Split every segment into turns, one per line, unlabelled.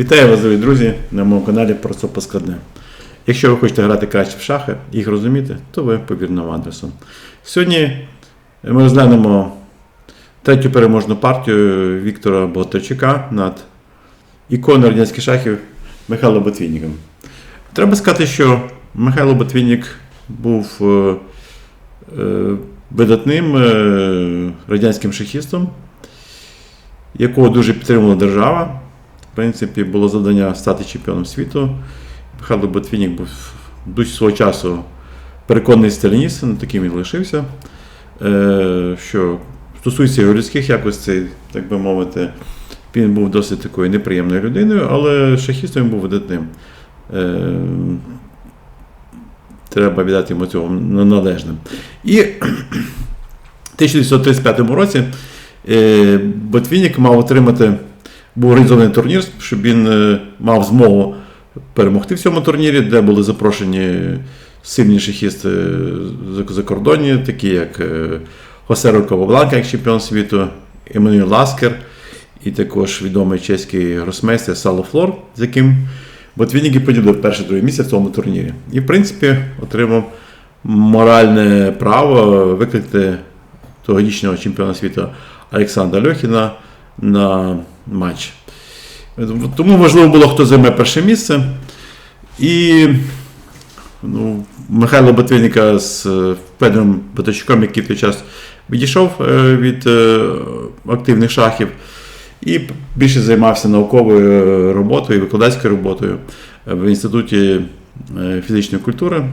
Вітаю вас, дорогі друзі, на моєму каналі Просто Поскладне. Якщо ви хочете грати краще в шахи їх розуміти, то ви по вірному адресу. Сьогодні ми розглянемо третю переможну партію Віктора Богатирчука над іконою радянських шахів Михайлом Ботвінником. Треба сказати, що Михайло Ботвінник був е, е, видатним е, радянським шахістом, якого дуже підтримувала держава. В принципі, було завдання стати чемпіоном світу. Михайло Ботвінник був до свого часу переконаний сталініст, ну, таким він лишився. Е, що стосується його людських якостей, так би мовити, він був досить такою неприємною людиною, але шахістом він був видатним. Е, треба віддати йому цього належним. І в 1935 році е, Ботвінник мав отримати був організований турнір, щоб він е, мав змогу перемогти в цьому турнірі, де були запрошені сильні шахісти за- закордонні, такі як е, Хосе Рукавобланка, як чемпіон світу, Еммануел Ласкер, і також відомий чеський гросмейстер Сало Флор, з яким Ботвінник і поділив перше-друге місце в цьому турнірі. І, в принципі, отримав моральне право викликати тогорічного чемпіона світу Олександра Льохіна на матч. Тому важливо було, хто займе перше місце. І ну, Михайло Ботвинника з е, Федором Батачуком, який в той час відійшов е, від е, активних шахів, і більше займався науковою роботою, викладацькою роботою в Інституті фізичної культури,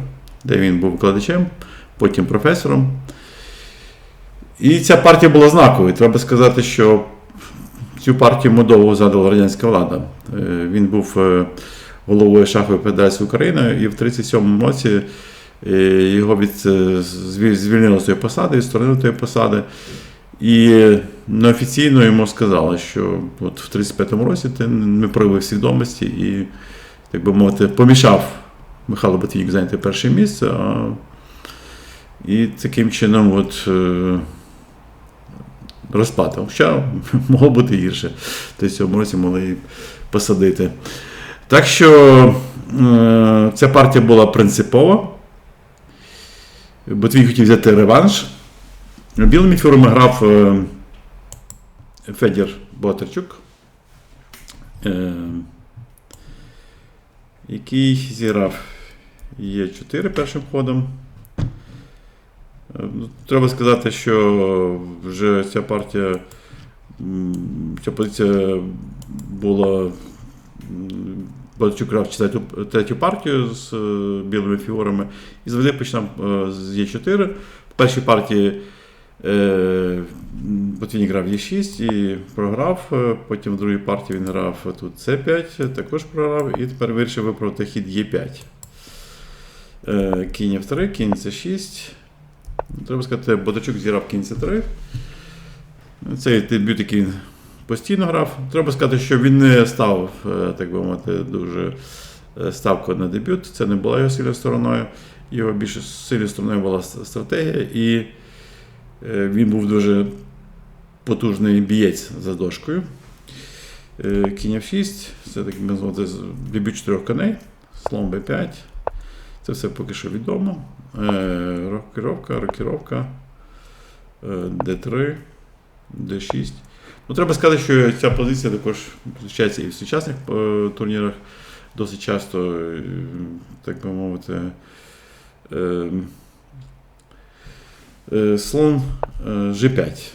де він був викладачем, потім професором. І ця партія була знаковою. Треба сказати, що Цю партію довго задала радянська влада. Е, Він був е, головою Шахової Федерації України, і в 1937 році е, його від, звільнили з тої посади, відсторонили тої посади. І неофіційно йому сказали, що от в 35-му році ти не проявив свідомості і, так би мовити, помішав Михайло Ботвінник зайняти перше місце. А, і таким чином, от. Розпад. Хоча могло бути гірше. Тобто в цьому році могли посадити. Так що е, ця партія була принципова. Ботвій хотів взяти реванш. Білими фігурами грав е, Федір Богатирчук, е, який зіграв Є4 першим ходом. Е, Треба сказати, що вже ця партія, ця позиція була. Бачук грав четверту, третю партію з е, білими фігурами і завжди починав е, з Е4. В першій партії е, Ботвінік грав Е6 і програв. Е, Потім в другій партії він грав тут С5, також програв, і тепер вирішив виправити хід Е5. Е, Кінь F3, кінь С6. Треба сказати, Бодачук зіграв кінці 3. Цей дебют, який постійно грав. Треба сказати, що він не став, е, так би мовити, дуже е, ставку на дебют. Це не була його сильною стороною. Його більше сильною стороною була стратегія, і е, він був дуже потужний бієць за дошкою. Кінь F6, це так би звати дебют чотирьох коней, слон B5. Це все поки що відомо. Е, Рокіровка, рокіровка, е, D3, D6. Ну, треба сказати, що ця позиція також зустрічається і в сучасних е, турнірах досить часто, е, так би мовити. Е, е, слон е, G5,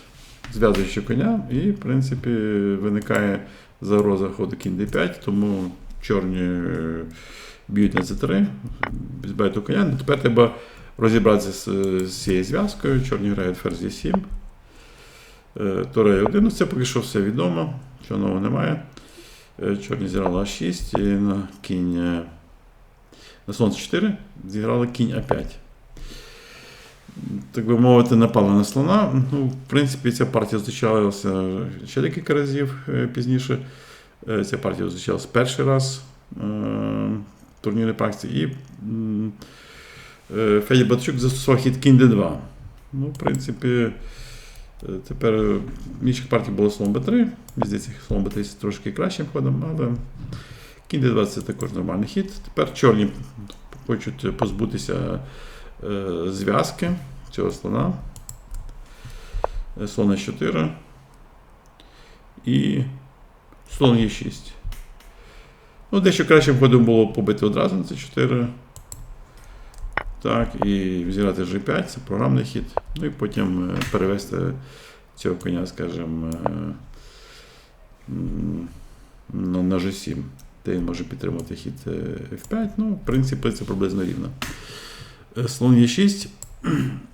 зв'язуючи коня, і, в принципі, виникає загроза ходу кінь D5, тому чорні. Б'ють на c3, збивають коня. Тепер треба розібратися з, з цією зв'язкою. Чорні грають ферзь Е7. Е, Тура 1 ну, це поки що все відомо, що нового немає. Е, Чорні зіграли А6 і на кінь е, на слон 4 зіграли кінь А5. Так би мовити, напали на слона. Ну, в принципі, ця партія зустрічалася ще декілька разів е, пізніше. Ця партія зустрічалася перший раз в турнірній практиці. І Федір Батчук застосував хід кінь d2. Ну, в принципі, тепер інших партій було слон b3. Мені здається, слон b3 трошки кращим ходом, але Кінь d20 це також нормальний хід. Тепер чорні хочуть позбутися зв'язки цього слона. Слон Е4. І слон Е6. Ну, дещо кращим ходом було побити одразу на С4. Так, і зіграти G5, це програмний хід. Ну і потім е, перевести цього коня, скажімо, е, на, на G7, де він може підтримати хід е, F5. Ну, в принципі, це приблизно рівно. Слон Е6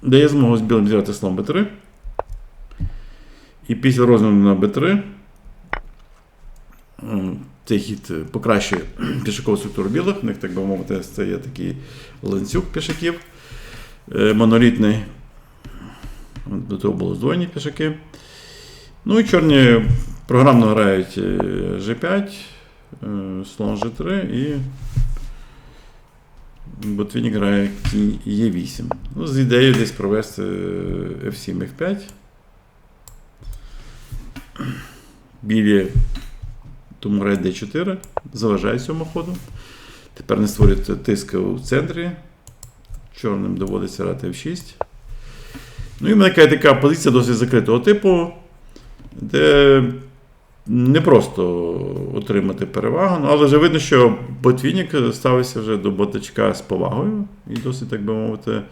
дає змогу з білим зіграти слон Б3. І після розміну на Б3 м, цей хід е, покращує пішакову структуру білих. У них, так би мовити, це є такий ланцюг пішаків е, монолітний. До того були здвоєні пішаки. Ну і чорні програмно грають е, G5, е, слон G3 і Ботвінік грає кінь Е8. Ну, з ідеєю десь провести е, F7, F5. Білі тому грають D4, заважає цьому ходу. Тепер не створюють тиск у центрі. Чорним доводиться грати F6. Ну і виникає така позиція досить закритого типу, де не просто отримати перевагу, але вже видно, що Ботвінік ставився вже до ботачка з повагою і досить, так би мовити,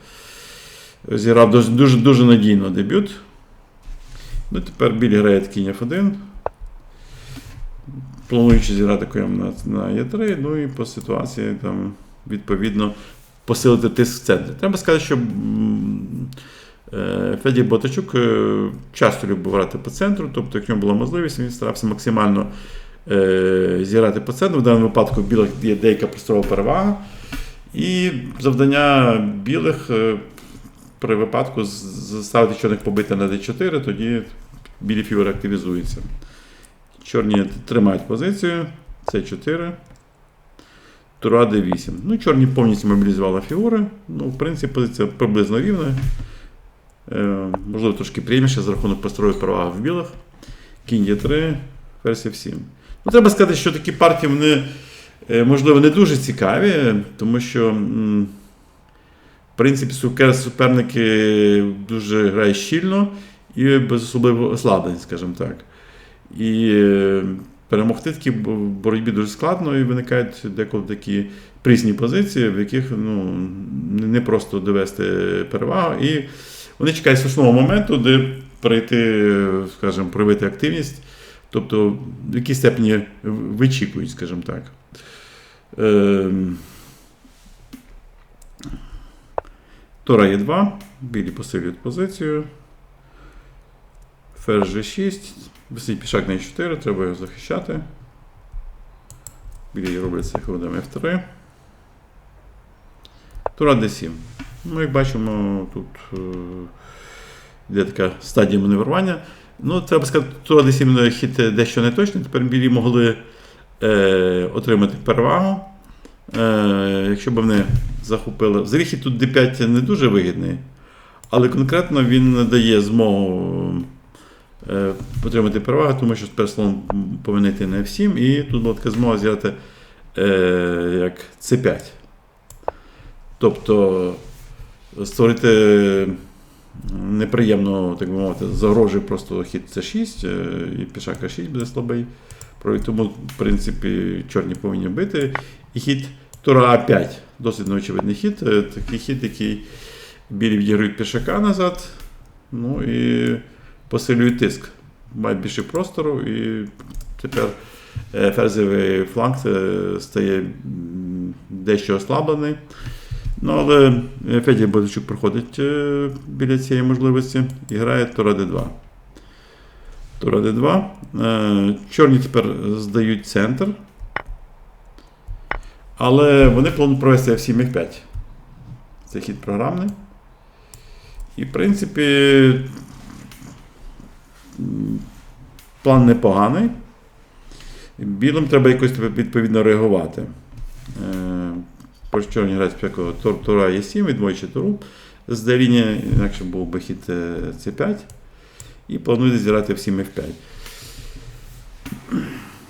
зіграв дуже, дуже, дуже надійно дебют. Ну, тепер білі грає кінь F1. Плануючи зіграти конем на, на Е3, ну і по ситуації там, відповідно посилити тиск в центрі. Треба сказати, що е, Феді Ботачук е, часто любив грати по центру, тобто, як нього була можливість, він старався максимально е, зіграти по центру. В даному випадку білих є деяка просторова перевага. І завдання білих при випадку заставити чорних побити на D4, тоді білі фігури активізуються. Чорні тримають позицію. С4. Тура D8. Ну, чорні повністю мобілізували фігури. Ну, в принципі, позиція приблизно рівна. Е, можливо, трошки прийміше за рахунок просторової переваги в білих. Кінь Е3, ферзь F7. Ну, треба сказати, що такі партії вони, е, можливо, не дуже цікаві, тому що, в принципі, суперники дуже грають щільно і без особливого ослаблень, скажімо так. І е, перемогти такі боротьбі дуже складно, і виникають деколи такі прісні позиції, в яких ну, не просто довести перевагу. І вони чекають соснового моменту, де прийти, скажімо, проявити активність, тобто в якійсь степені вичікують, скажімо так. Ем, Тора є 2, білі посилюють позицію. Ферзь G6, висить пішак на E4, треба його захищати. Білі роблять цей ходом F3. Тура D7. Ну, як бачимо, тут е, йде така стадія маневрування. Ну, треба сказати, Тура D7 хід дещо не точний. Тепер білі могли е, отримати перевагу. Е, якщо б вони захопили. Взагалі хід тут D5 не дуже вигідний, але конкретно він дає змогу отримати перевагу, тому що тепер слон повинен йти на F7, і тут була така змога зіграти е, як C5. Тобто створити неприємно, так би мовити, загрожує просто хід С6, е, і пішак А6 буде слабий. Тому, в принципі, чорні повинні бити. І хід Тура А5. Досить неочевидний хід. Е, Такий хід, який білі відіграють пішака назад. Ну і посилюють тиск. Мають більше простору, і тепер е, ферзовий фланг е, стає дещо ослаблений. Ну, але е, Федір Бодичук проходить біля цієї можливості і грає Тура Д2. Тура Д2. Е, Чорні тепер здають центр. Але вони планують провести F7 F5. Це хід програмний. І, в принципі, план непоганий. Білим треба якось відповідно реагувати. Е, По чорні спочатку тур- Тура Е7, відмовчи туру з Деліні, інакше був би хід е, С5. І планують зіграти в 7 F5.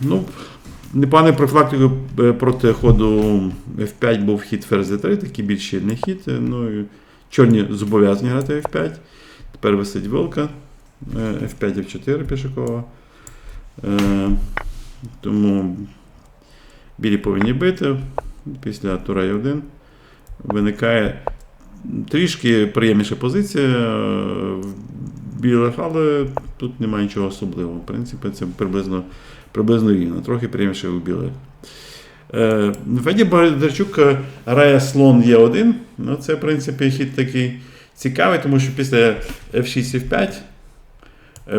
Ну, Непоганою профілактикою е, проти ходу F5 був хід ферзь d3, такий більш щільний хід. Ну, чорні зобов'язані грати F5. Тепер висить вилка. Е, F5 F4 пішакова. Е, Тому білі повинні бити. Після тура Е1 виникає трішки приємніша позиція е, в білих, але тут немає нічого особливого. В принципі, це приблизно, приблизно рівно, трохи приємніше у білих. Е, Феді Бондарчук е, грає слон Е1. Ну, це, в принципі, хід такий цікавий, тому що після F6 F5 е,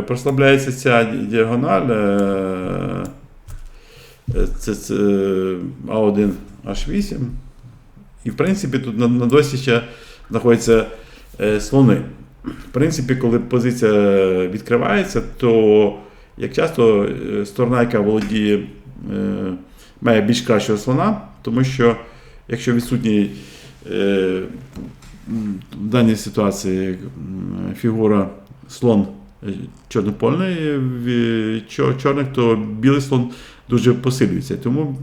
прослабляється ця діагональ. е, е, Це, це А1 H8. І, в принципі, тут на, на досі ще знаходяться е, слони. В принципі, коли позиція відкривається, то як часто е, сторона, яка володіє, е, має більш кращого слона, тому що якщо відсутній е, в даній ситуації фігура слон е, чорнопольний чор- чорних, то білий слон дуже посилюється. Тому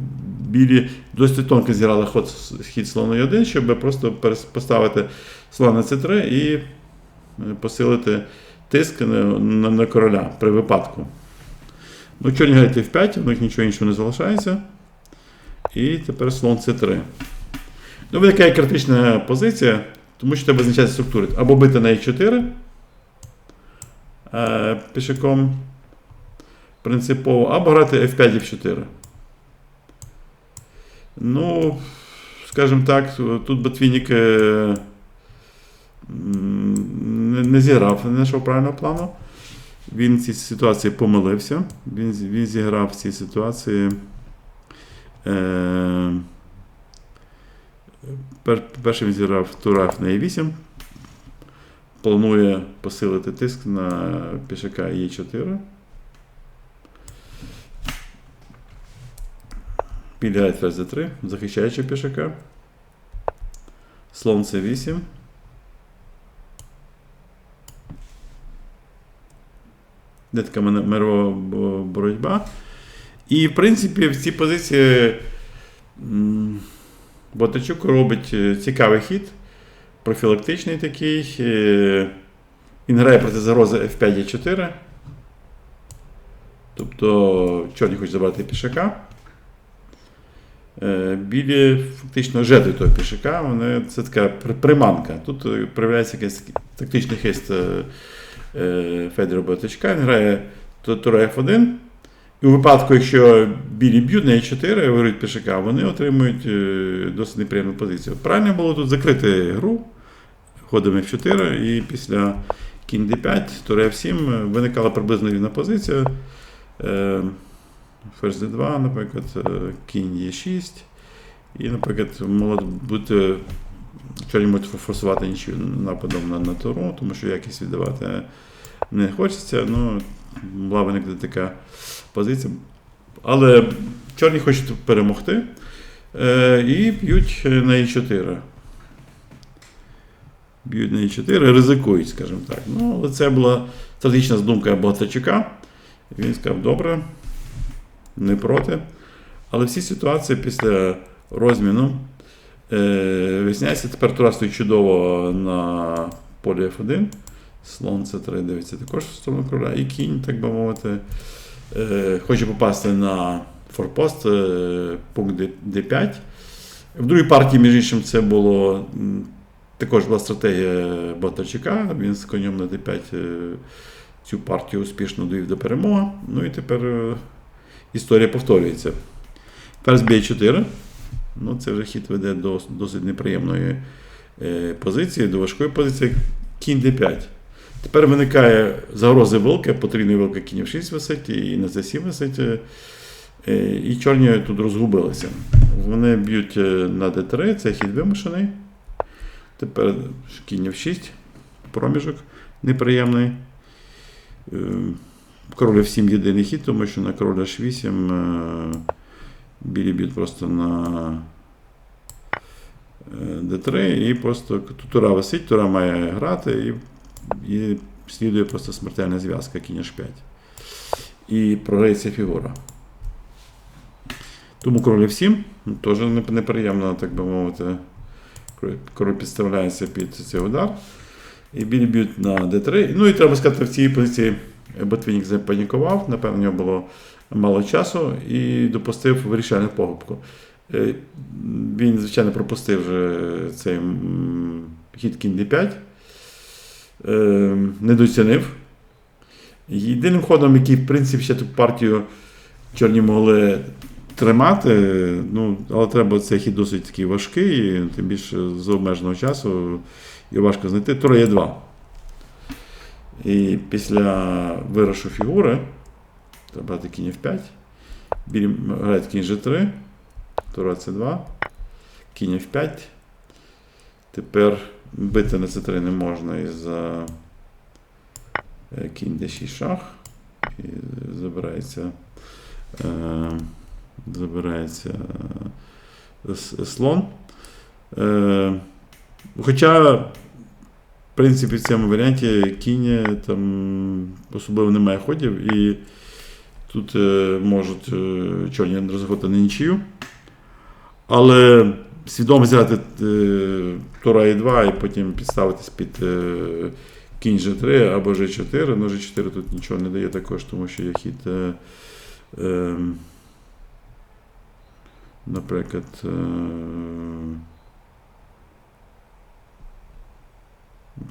білі досить тонко зіграли ход хід слона 1, щоб просто поставити слон на c3 і е, посилити тиск на, короля при випадку. Ну, чорні грають f5, у них нічого іншого не залишається. І тепер слон c3. Ну, виникає критична позиція, тому що треба визначати структури. Або бити на e4 е, пішаком принципово, або грати f5 f4. Ну, скажімо так, тут Ботвінік е, не, зіграв не знайшов правильного плану. Він в цій ситуації помилився. Він, він зіграв в цій ситуації. Е, він зіграв тураф на e8. Планує посилити тиск на пішака e4. Підграє ферзь d3, захищаючи пішака. Слон c8. Де така мирова боротьба. І, в принципі, в цій позиції Ботачук робить е, цікавий хід, профілактичний такий. Е, Він грає проти загрози F5 e 4 Тобто чорні хочуть забрати пішака. Е, Білі фактично жертвують того пішака, вони, це така приманка. Тут е, проявляється якийсь тактичний хист е, е, Федора Ботачка. Він грає ту- тура F1. І у випадку, якщо білі б'ють на E4, виграють пішака, вони отримують е, досить неприємну позицію. Правильно було тут закрити гру ходом F4, і після кінь D5, тура F7 е, виникала приблизно рівна позиція. Е, Ферзь D2, наприклад, е, кінь Е6. І, наприклад, могло бути чорні можуть форсувати нічию нападом на, на туру, тому що якість віддавати не хочеться. Ну, була виникне така позиція. Але чорні хочуть перемогти е, і б'ють на Е4. Б'ють на Е4, ризикують, скажімо так. Ну, але це була стратегічна думка Богатачука. Він сказав, добре, не проти. Але всі ситуації після розміну е, виясняється, тепер Тура стоїть чудово на полі F1. Слон C3 дивиться також в сторону короля. І кінь, так би мовити, е, хоче попасти на форпост е, пункт D- D5. В другій партії, між іншим, це було також була стратегія Батарчука. Він з конем на D5 е, цю партію успішно довів до перемоги. Ну і тепер е, історія повторюється. Ферзь b4. Ну, це вже хід веде до досить неприємної е, позиції, до важкої позиції. Кінь d5. Тепер виникає загрози вилки, потрібна вилка кінь в 6 висить, і на c7 висить. І чорні тут розгубилися. Вони б'ють на d3, це хід вимушений. Тепер кінь в 6, проміжок неприємний. Е, Король F7 єдиний хід, тому що на король H8 е, білі б'ють просто на е, d3 і просто тут тура висить, тура має грати і, і слідує просто смертельна зв'язка кінь H5. І програється фігура. Тому король F7 ну, теж не- неприємно, так би мовити. Король підставляється під цей удар. І білі б'ють на d3. Ну і треба сказати, в цій позиції Ботвінік запанікував, напевно, у нього було мало часу і допустив вирішальну погубку. Е, Він, звичайно, пропустив вже цей хід кінь d5, е, не доцінив. Єдиним ходом, який, в принципі, ще ту партію чорні могли тримати, ну, але треба цей хід досить такий важкий, тим більше з обмеженого часу і важко знайти. Тура є 2. І після вирошу фігури треба брати кінь F5. Білі грають кінь G3, тура C2, кінь F5. Тепер бити на C3 не можна із-за е, кінь D6 шах. І забирається, е, забирається е, слон. Е, Хоча, в принципі, в цьому варіанті кінь там особливо немає ходів, і тут е, можуть е, чорні розрахувати на нічию. Але свідомо е, Тура і2 і потім підставитись під е, кінь G3 або G4. Ну, G4 тут нічого не дає також, тому що є хід. Е, е, наприклад. Е,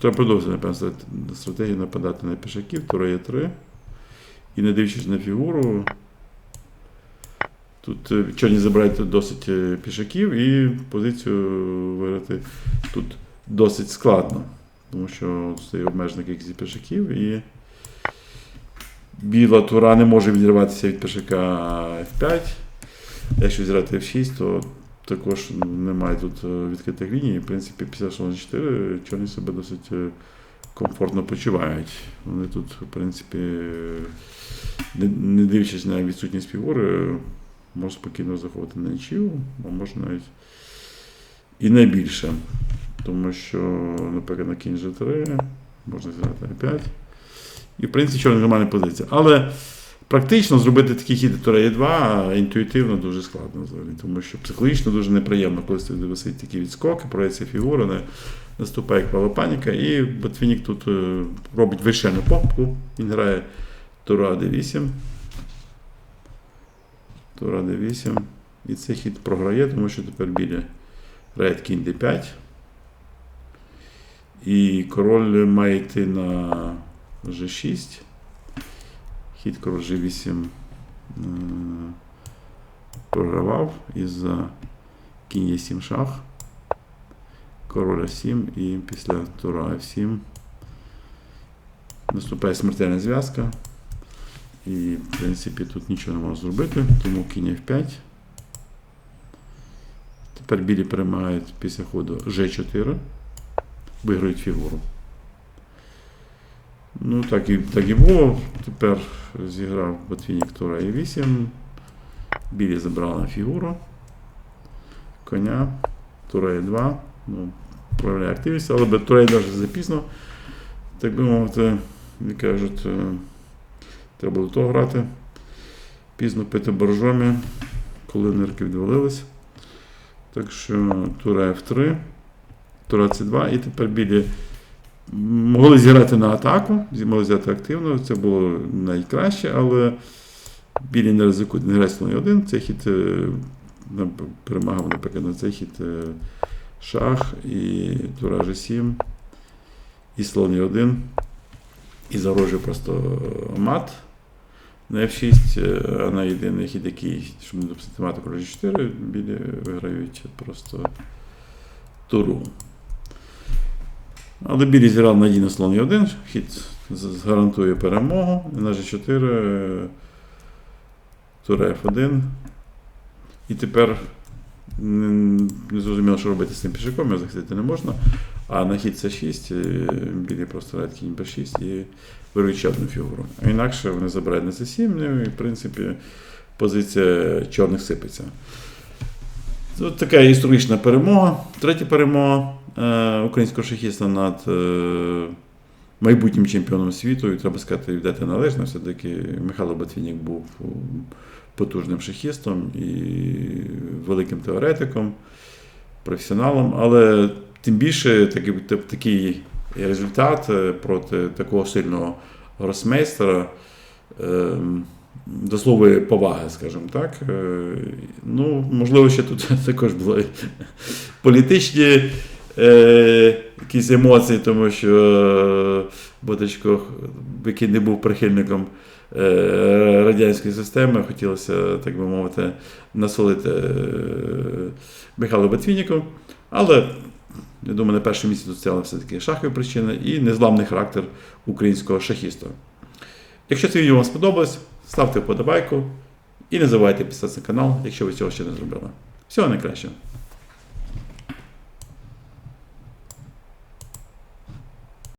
Треба продовжити, напевно, стратегію нападати на пішаків, тура є 3. І не дивлячись на фігуру. Тут е, чорні забирають досить е, пішаків і позицію виграти тут досить складно. Тому що стає обмежена кількість пішаків і біла тура не може відірватися від пішака F5. Якщо зіграти F6, то також немає тут е, відкритих ліній. В принципі, після слона 4 чорні себе досить е, комфортно почувають. Вони тут, в принципі, не, дивлячись на відсутність фігури, можуть спокійно заховати на нічию, а може навіть і найбільше. Тому що, наприклад, на кінь G3 можна зіграти А5. І, в принципі, чорна нормальна позиція. Але Практично зробити такий хід тура е 2 інтуїтивно дуже складно взагалі, тому що психологічно дуже неприємно, коли ти висить такі відскоки, проється фігура, не наступає як паніка, і Ботвінік тут е, робить вирішальну покупку. Він грає тура d8. Тура d8. І цей хід програє, тому що тепер біля грає кінь d5. І король має йти на g6. Хід король G8 е, програвав із-за кінь Е7 шах. Король F7 і після тура F7 наступає смертельна зв'язка. І, в принципі, тут нічого не можна зробити, тому кінь F5. Тепер білі перемагають після ходу G4, виграють фігуру. Ну, так і, так і було. Тепер зіграв Ботвінік Тура і 8. Білі забрали фігуру. Коня. Тура і 2. Ну, проявляє активність, але Тура навіть запізно. Так би мовити, як кажуть, е, треба було то грати. Пізно пити боржомі, коли нирки відвалились. Так що Тура F3, Тура C2 і тепер білі Могли зіграти на атаку, могли взяти активно, це було найкраще, але білі не ризикують не грати слон 1. Цей хід е, перемагав, наприклад, на цей хід е, шах і тура G7, і слон 1. І загрожує просто мат на F6, е, а на єдиний хід, який, щоб не допустити мат король G4, білі виграють просто туру. Але білі зіграв надійно слон 1 хід гарантує перемогу. На G4 е, тура F1. І тепер не, зрозуміло, що робити з цим пішаком, його захистити не можна. А на хід С6 е, білі просто грають кінь Б6 і беруть одну фігуру. А інакше вони забирають на С7, ну і в принципі позиція чорних сипеться. От така історична перемога. Третя перемога е, українського шахіста над е, майбутнім чемпіоном світу. І треба сказати, віддати належне. Все-таки Михайло Батвінік був потужним шахістом і великим теоретиком, професіоналом, але тим більше такий, такий результат е, проти такого сильного гросмейстера ем, заслуговує поваги, скажімо так. Е, Ну, можливо, ще тут також були політичні е, якісь емоції, тому що Боточко, який не був прихильником е, радянської системи, хотілося, так би мовити, насолити е, Михайлу Ботвінніку. Але я думаю, на першому місці тут стояла все-таки шахові причини і незламний характер українського шахіста. Якщо це відео вам сподобалось, ставте вподобайку і не забувайте підписатися на канал, якщо ви цього ще не зробили. Всього найкращого!